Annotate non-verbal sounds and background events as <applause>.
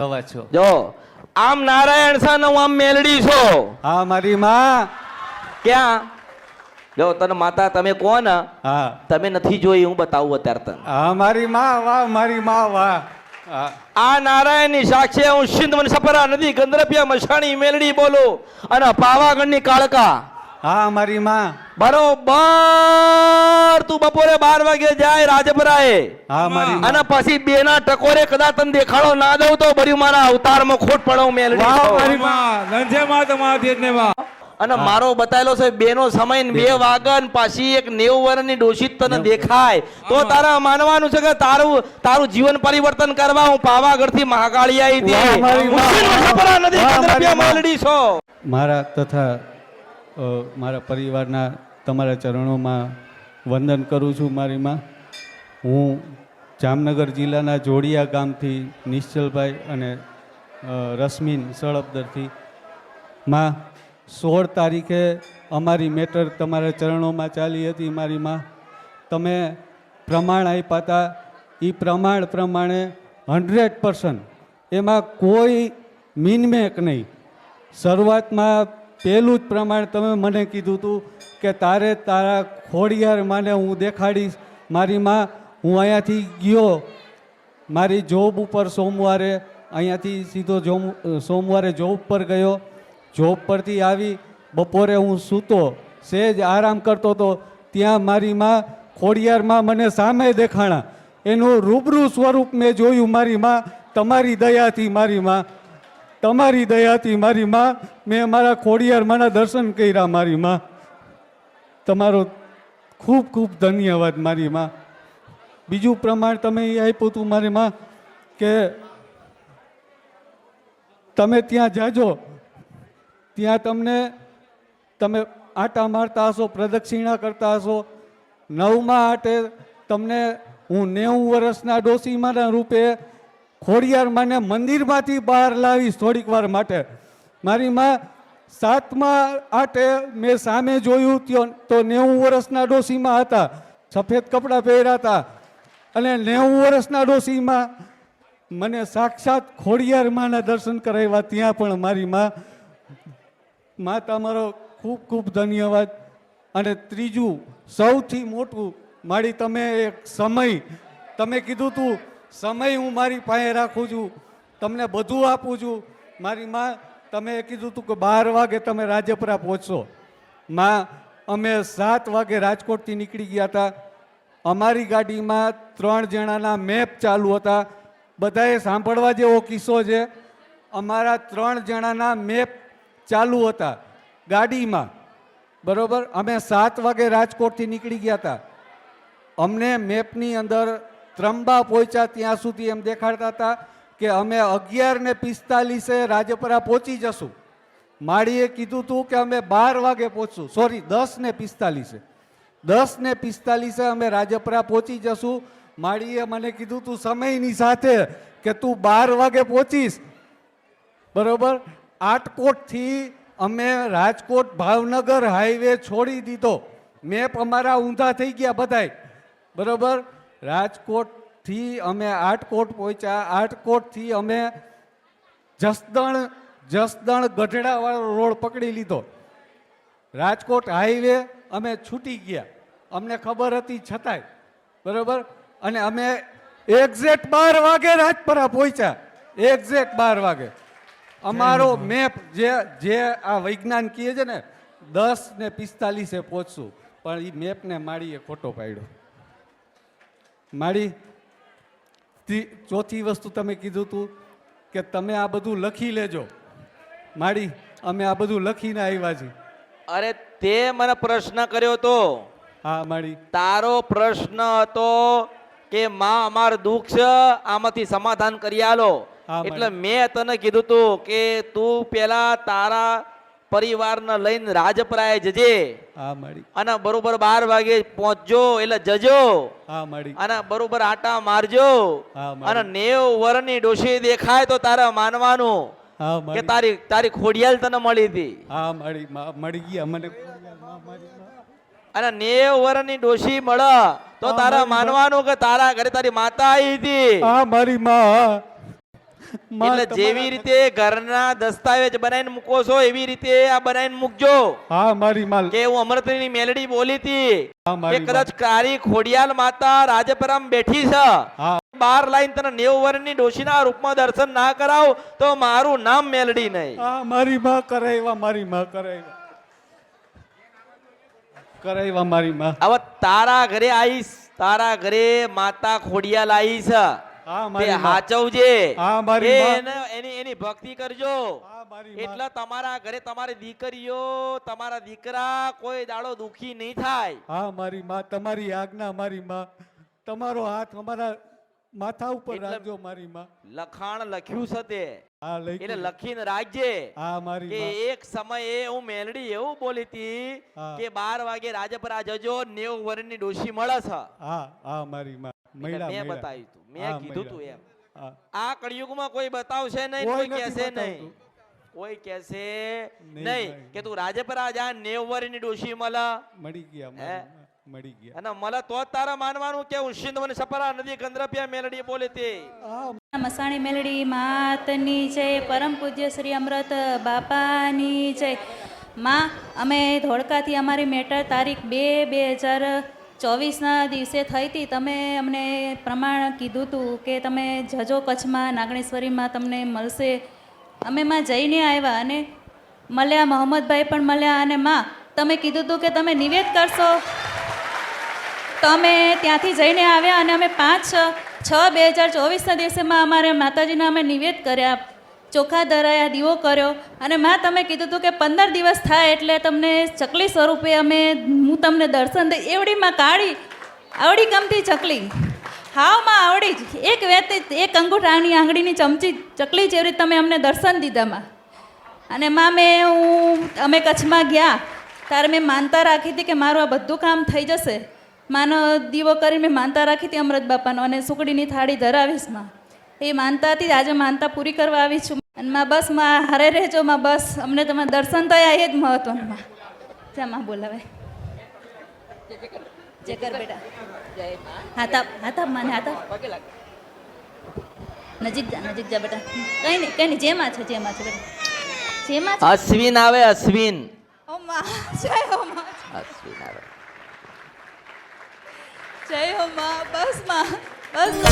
થવા છો. જો આમ નારાયણ સા ને હું આમ મેલડી છો. હા મારી માં. ક્યાં? જો તને માતા તમે કોણ? હા. તમે નથી જોઈ હું બતાવું અત્યારે તને. હા મારી માં વાહ મારી માં વાહ. આ નારાયણની સાક્ષી હું સિંધ મને સપરા નદી ગંદરપિયા મશાણી મેલડી બોલો. અને પાવાગઢની કાળકા. હા મારી માં. બરોબર. તું બપોરે બાર વાગે જાય રાજપરાએ. હા મારી અને પછી બે ના ટકોરે કદાચ તને દેખાડો ના દઉં તો ભર્યું મારા અવતારમાં ખોટ પડો મેલ વાહ, અને મારો બતાવેલો છે બે નો સમય ને બે વાગન પાછી એક નેવું વર્ષની ડોશી તને દેખાય. તો તારા માનવાનું છે કે તારું તારું જીવન પરિવર્તન કરવા હું પાવાગઢથી મહાકાળી આવી હતી. મારી છો. મારા તથા મારા પરિવારના તમારા ચરણોમાં વંદન કરું છું મારી માં. હું જામનગર જિલ્લાના જોડિયા ગામથી નિશ્ચલભાઈ અને રશ્મિન સળપદરથી માં, સોળ તારીખે અમારી મેટર તમારા ચરણોમાં ચાલી હતી મારી માં. તમે પ્રમાણ આપ્યા હતા. એ પ્રમાણ પ્રમાણે હંડ્રેડ પર્સન્ટ. એમાં કોઈ મિનમેક નહીં. શરૂઆતમાં પહેલું જ પ્રમાણ તમે મને કીધું હતું કે તારે તારા ખોડિયાર માને હું દેખાડીશ. મારી માં, હું અહીંયાથી ગયો. મારી જોબ ઉપર સોમવારે અહીંયાથી સીધો જોમ, સોમવારે જોબ પર ગયો. જોબ પરથી આવી, બપોરે હું સૂતો. સેજ આરામ કરતો હતો ત્યાં મારી માં ખોડિયારમાં મને સામે દેખાણા. એનું રૂબરૂ સ્વરૂપ મેં જોયું. મારી માં, તમારી દયાથી મારી માં તમારી દયાથી મારી માં, મેં મારા ખોડિયાર માના દર્શન કર્યા મારી માં. તમારો ખૂબ ખૂબ ધન્યવાદ મારી માં. બીજું પ્રમાણ તમે એ આપ્યું હતું મારી માં કે તમે ત્યાં જાજો. ત્યાં તમને તમે આટા મારતા હશો, પ્રદક્ષિણા કરતા હશો. નવમાં આટે તમને હું નેવું વર્ષના ડોસીમાના રૂપે ખોડિયાર માને મંદિરમાંથી બહાર લાવીશ થોડીક વાર માટે. મારી માં સાતમા આઠે મેં સામે જોયું ત્યાં તો નેવું વર્ષના ડોસીમાં હતા. સફેદ કપડાં પહેર્યા હતા. અને નેવું વર્ષના ડોસીમાં મને સાક્ષાત ખોડિયાર માના દર્શન કરાવ્યા. ત્યાં પણ મારી માં માં તમારો ખૂબ ખૂબ ધન્યવાદ. અને ત્રીજું, સૌથી મોટું, મારી તમે એક સમય, તમે કીધું તું સમય હું મારી પાસે રાખું છું. તમને બધું આપું છું. મારી માં, તમે કીધું તું કે બાર વાગે તમે રાજપરા પહોંચશો. માં, અમે સાત વાગે રાજકોટથી નીકળી ગયા હતા. અમારી ગાડીમાં ત્રણ જણાના મેપ ચાલુ હતા. બધાએ સાંભળવા જેવો કિસ્સો છે. અમારા ત્રણ જણાના મેપ ચાલુ હતા ગાડીમાં. બરોબર? અમે સાત વાગે રાજકોટથી નીકળી ગયા હતા. અમને મેપની અંદર ત્રંબા પહોંચ્યા ત્યાં સુધી એમ દેખાડતા હતા કે અમે અગિયાર ને પિસ્તાલીસે રાજપરા પહોંચી જશું. માળીએ કીધું હતું કે અમે બાર વાગે પહોંચશું. સોરી દસ ને પિસ્તાલીસે દસ ને પિસ્તાલીસે અમે રાજપરા પહોંચી જશું. માળીએ મને કીધું તું સમયની સાથે કે તું બાર વાગે પહોંચીશ. બરોબર? આટકોટથી અમે રાજકોટ ભાવનગર હાઈવે છોડી દીધો. મેપ અમારા ઊંધા થઈ ગયા બધાય. બરોબર? રાજકોટથી અમે આટકોટ પહોંચ્યા. આટકોટથી અમે જસદણ જસદણ ગઢડાવાળો રોડ પકડી લીધો. રાજકોટ હાઈવે અમે છૂટી ગયા. અમને ખબર હતી છતાંય. બરોબર? અને અમે એક્ઝેક્ટ બાર વાગે રાજપરા પહોંચ્યા. એક્ઝેક્ટ બાર વાગે. અમારો મેપ જે જે આ વૈજ્ઞાન કહે છે ને દસ ને પિસ્તાલીસે પહોંચશું. પણ એ મેપને માળીએ ખોટો પાડ્યો. માળી ચોથી વસ્તુ તમે કીધું હતું કે તમે આ બધું લખી લેજો. માળી અમે આ બધું લખીને આવ્યા છીએ. અરે તે મને પ્રશ્ન કર્યો તો. હા માળી. તારો પ્રશ્ન હતો કે માં અમાર દુઃખ છે આમાંથી સમાધાન કરી આલો. એટલે મેં તને કીધું તું કે તું પેલા તારા પરિવારને લઈને રાજપરાએ જજે. અને બરોબર બાર વાગે પહોંચજો એટલે જજો. અને બરોબર આટા મારજો. અને નેવ વરની ડોશી દેખાય તો તારે માનવાનું કે તારી તારી ખોડિયાલ તને મળી હતી. હા મળી. મળી ગઈ મને અને નેવ વરની ડોશી મળે તો તારે. માનવાનું કે તારા ઘરે તારી માતા આવી હતી. હા મારી માં. <laughs> એટલે જેવી રીતે ઘરના દસ્તાવેજ બનાવીને મૂકો છો એવી રીતે આ બનાવીને મૂકજો. હા મારી માલ કે હું અમૃતની મેલડી બોલી હતી કે કદાચ કારી ખોડિયાલ માતા રાજપરામ બેઠી છે. બાર લાઈન તને નેવું વર્ષની ડોશીના રૂપમાં દર્શન ના કરાવ તો મારું નામ મેલડી નહીં. હા મારી માં કરાવ્યા મારી માં કરાવ્યા કરાવ્યા મારી માં. હવે તારા ઘરે આવીશ તારા ઘરે માતા ખોડિયાલ આવી છે હા તે હાચવજે. હા, મારી એ માં. એને- એની એની ભક્તિ કરજો. હા મારી માં. એટલે તમારા ઘરે તમારી દીકરીઓ તમારા દીકરા કોઈ દાડો દુખી નહીં થાય. હા મારી માં તમારી આજ્ઞા મારી માં. તમારો હાથ અમારા માથા ઉપર રાખજો મારી માં. લખાણ લખ્યું છે તે. એટલે લખીને રાખજે. હા મારી કે એક સમયે હું મેલડી એવું બોલી હતી કે બાર વાગે રાજપરા જજો નેવું વર્ષની ડોશી મળે છે. હા હા મારી માં. મેં બતાવ્યું તું મેં કીધું તું એમ. આ કળિયુગમાં કોઈ બતાવશે નહીં કોઈ કહેશે નહીં. કોઈ કહેશે નહીં. કે તું રાજપરા જા નેવ વર્ષની ડોશી મળ મળી ગયા હે? મળી ગયા અને મળે તો તારા માનવાનું કે હું સિંધ મને સપરા નદી ગંદ્રપિયા મેલડી બોલે તે. મસાણી મેલડી માતની જય પરમ પૂજ્ય શ્રી અમૃત બાપાની જય. માં અમે ધોળકાથી અમારી મેટર તારીખ બે બે હજાર ચોવીસના દિવસે થઈ હતી. તમે અમને પ્રમાણ કીધું હતું કે તમે જજો કચ્છમાં, નાગણેશ્વરીમાં તમને મળશે. અમે માં જઈને આવ્યા અને મળ્યા, મોહમ્મદભાઈ પણ મળ્યા અને માં, તમે કીધું હતું કે તમે નિવેદ કરશો. તમે ત્યાંથી જઈને આવ્યા અને અમે પાંચ છ, બે હજાર ચોવીસના દિવસેમાં અમારે માતાજીના અમે નિવેદ કર્યા. ચોખા ધરાયા, દીવો કર્યો. અને માં, તમે કીધું હતું કે પંદર દિવસ થાય એટલે તમને ચકલી સ્વરૂપે અમે, હું તમને દર્શન દઈ એવડીમાં કાઢી આવડી ગમતી ચકલી. હાવમાં આવડી જ. એક વેત, એક અંગૂઠાની આંગળીની ચમચી, ચકલી જેવી તમે અમને દર્શન દીધામાં. અને માં, મેં હું, અમે કચ્છમાં ગયા. ત્યારે મેં માનતા રાખી હતી કે મારું આ બધું કામ થઈ જશે. માનો દીવો કરીને મેં માનતા રાખી હતી અમૃત બાપાનો અને સુકડીની થાળી ધરાવીશમાં. એ માનતા હતી આજે માનતા પૂરી કરવા આવી છું. અને માં બસમાં હારે રહેજો માં બસ. અમને તમે દર્શન થયા એ જ મહત્વનું. માં માં બોલાવે જે બેટા. હાથા હાથા માને હાથા નજીક જા નજીક જા બેટા. કઈ નહીં કઈ નહીં જેમાં છે જેમાં છે બેટા. જેમાં છે. અશ્વિન આવે અશ્વિન. ઓ માં જય હો માં. અશ્વિન આવે. જય હો માં બસમાં. બસ